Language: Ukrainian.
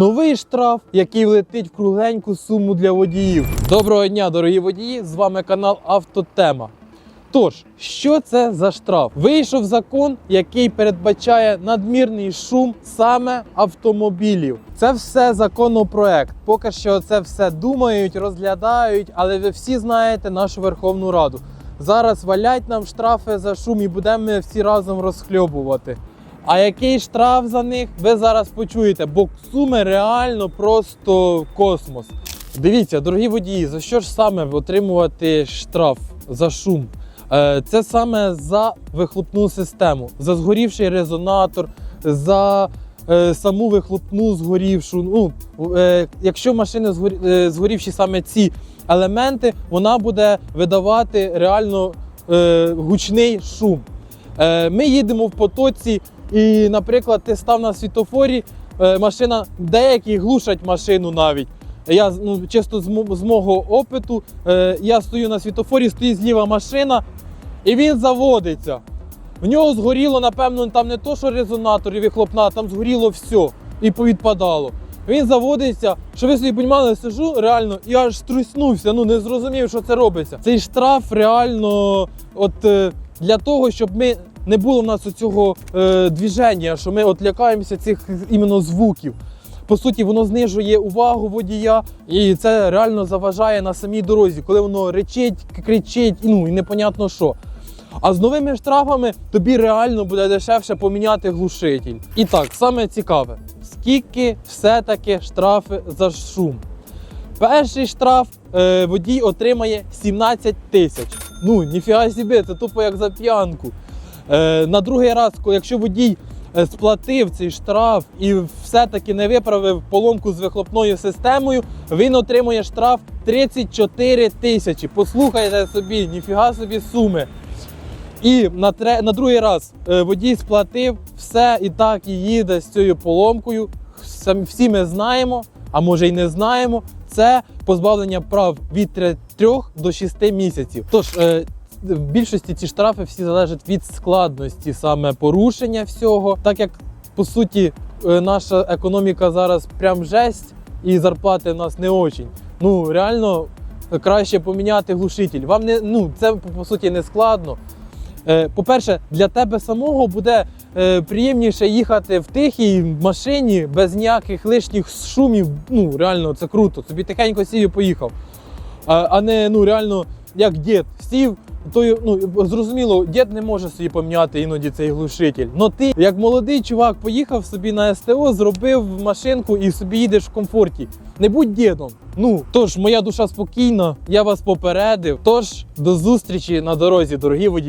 Новий штраф, який влетить в кругленьку суму для водіїв. Доброго дня, дорогі водії! З вами канал Автотема. Тож, що це за штраф? Вийшов закон, який передбачає надмірний шум саме автомобілів. Це все законопроект. Поки що це все думають, розглядають, але ви всі знаєте нашу Верховну Раду. Зараз валять нам штрафи за шум і будемо всі разом розхльобувати. А який штраф за них, ви зараз почуєте, бо суми реально просто космос. Дивіться, дорогі водії, за що ж саме отримувати штраф за шум? Е, Це саме за вихлопну систему, за згорівший резонатор, за е, саму вихлопну згорівшу. Ну, е, якщо машини згорі, згорівші саме ці елементи, вона буде видавати реально гучний шум. Ми їдемо в потоці, і, наприклад, ти став на світофорі, е, машина, деякі глушать машину навіть. Я ну, чисто з, мого опиту, е, я стою на світофорі, стоїть зліва машина, і він заводиться. В нього згоріло, напевно, там не то, що резонатор і вихлопна, там згоріло все і повідпадало. Він заводиться, що ви собі понімали, сижу реально і аж струснувся, ну не зрозумів, що це робиться. Цей штраф реально от е, для того, щоб ми не було в нас цього е, движення, що ми от лякаємося цих іменно звуків. По суті, воно знижує увагу водія, і це реально заважає на самій дорозі, коли воно речить, кричить, ну і непонятно що. А з новими штрафами тобі реально буде дешевше поміняти глушитель. І так, саме цікаве, скільки все-таки штрафи за шум? Перший штраф е, водій отримає 17 тисяч. Ну, ніфіга собі, це тупо як за п'янку. Е, на другий раз, якщо водій е, сплатив цей штраф і все-таки не виправив поломку з вихлопною системою, він отримує штраф 34 тисячі. Послухайте собі, ніфіга собі суми. І на, тре, на другий раз е, водій сплатив все і так і їде з цією поломкою. Всі ми знаємо, а може й не знаємо. Це позбавлення прав від 3 до 6 місяців. Тож в більшості ці штрафи всі залежать від складності саме порушення всього, так як по суті е, наша економіка зараз прям жесть, і зарплати в нас не очень. Ну реально краще поміняти глушитель. Вам не ну це по суті не складно. Е, По-перше, для тебе самого буде е, приємніше їхати в тихій машині без ніяких лишніх шумів. Ну, реально, це круто. Собі тихенько сів і поїхав. А не ну, реально, як дід сів, то ну, зрозуміло, дід не може собі поміняти іноді цей глушитель. Но ти, як молодий чувак, поїхав собі на СТО, зробив машинку і собі їдеш в комфорті. Не будь дідом. Ну, тож, моя душа спокійна, я вас попередив. Тож, до зустрічі на дорозі, дорогі водії.